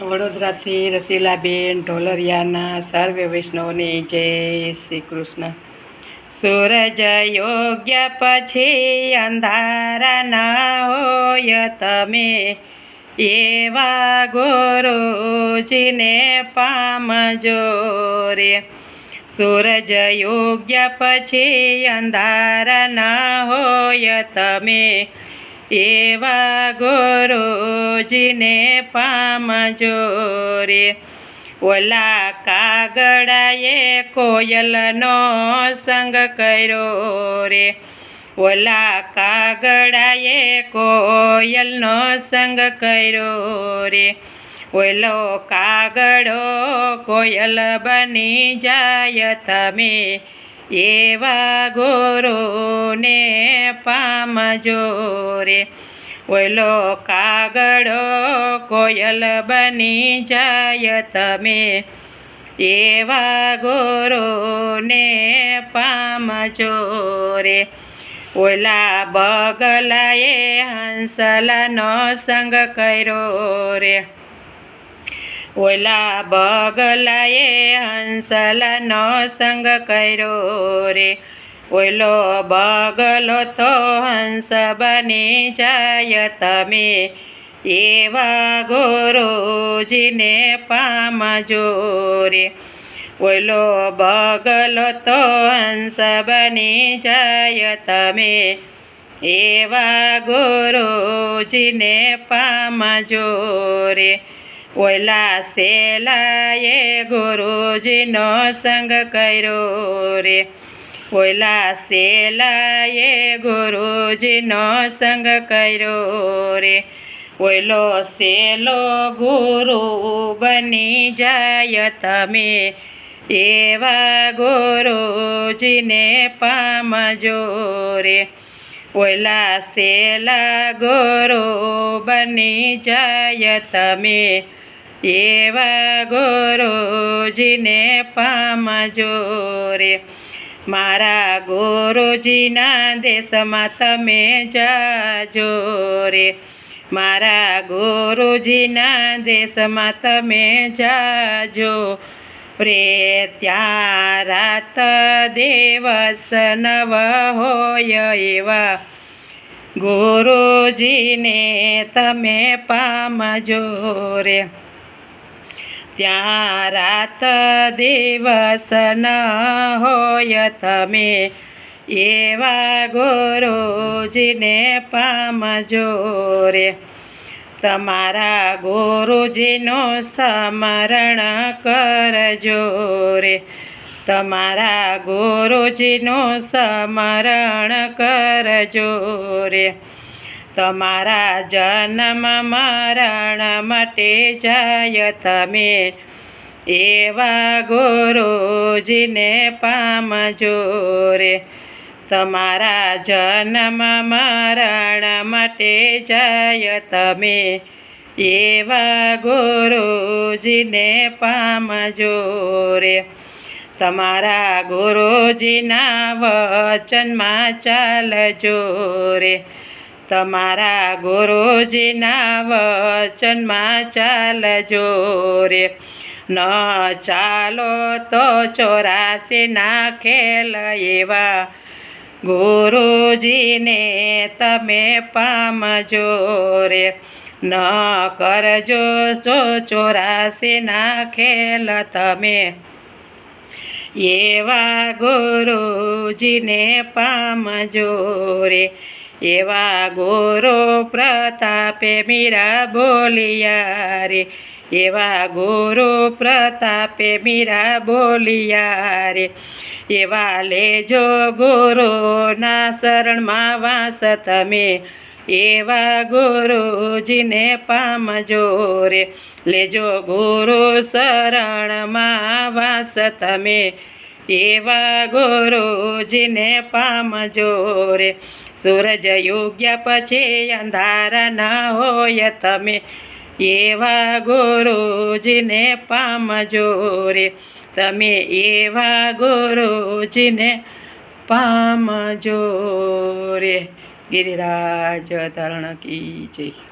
વડોદરાથી રસીલાબેન ઢોલરિયાના સર્વે વૈષ્ણવની જય શ્રી કૃષ્ણ. સૂરજ યોગ્ય પછી અંધારા ના હોય તમે એવા ગુરુજીને પામજો રે. સૂરજ યોગ્ય પછી અંધારા ના હોય તમે એવા ગુરુજીને પામજો રે ઓલા કાગડાએ કોયલનો સંગ કર્યો રે. ઓલા કાગડાએ કોયલનો સંગ કર્યો રે. ઓલો કાગડો કોયલ બની જાય તમે એવા ગોરોને પામજો રે ઓલો કાગડો કોયલ બની જાય તમે. એવા ગોરોને પામજો રે ઓલા બગલાએ હંસલાનો સંગ કર્યો રે. ઓલા બગલાએ હંસલાનો સંગ કર્યો રે. ઓલો બગલો તો હંસ બની જાય તમે. એવા ગુરુજીને પામજો રે ઓલો બગલો તો હંસ બની જાય તમે. એવા ગુરુજીને પામજો રે ઓલા સેલાએ ગુરુજીનો સંગ કર્યો રે. ઓલા સેલાએ ગુરુજીનો સંગ કર્યો રે. ઓલો સેલો ગુરુ બની જાય તમે. એવા ગુરુજીને પામજો રે. ઓલા સેલા ગુરુ બની જાય તમે. એવા ગુરુજીને પામજો રે. મારા ગુરુજીના દેશમાં તમે જાજો રે. મારા ગુરુજીના દેશમાં તમે જાજો રે. ત્યાં રાત દેવસ નવ હોય એવા. ગુરુજીને તમે પામજો રે. ત્યાં રાત દિવસ ન હોય તમે, એવા ગુરુજીને પામજો રે. તમારા ગુરુજીનું સ્મરણ કરજો રે. તમારા ગુરુજીનું સ્મરણ કરજો રે. તમારા જન્મ મરણ માટે જાય તમે. એવા ગુરુજીને પામજો રે. તમારા જન્મ મરણ માટે જાય તમે. એવા ગુરુજીને પામજો રે. તમારા ગુરુજીના વચનમાં ચાલજો રે. તમારા ગુરુજીના વચનમાં ચાલજો રે. ન ચાલો તો ચોરાસી નાખેલ એવા. ગુરુજીને તમે પામજો રે. ન કરજો જો ચોરાસી નાખેલ તમે. એવા ગુરુજીને પામજો રે. એવા ગુરુ પ્રતાપે મીરા બોલિયા રે એવા ગુરુ પ્રતાપે મીરા બોલિયા રે એવા લેજો ગુરુના શરણમાં વાસ તમે, એવા ગુરુજીને પામજો રે લેજો ગુરુ શરણમાં વાસ તમે એવા ગુરુજીને પામજો રે સૂરજ યોગ્ય પછી અંધારા ના હોય તમે. એવા ગુરુજીને પામજો રે તમે એવા ગુરુજીને પામજો રે ગિરિરાજ તરણ કી જય.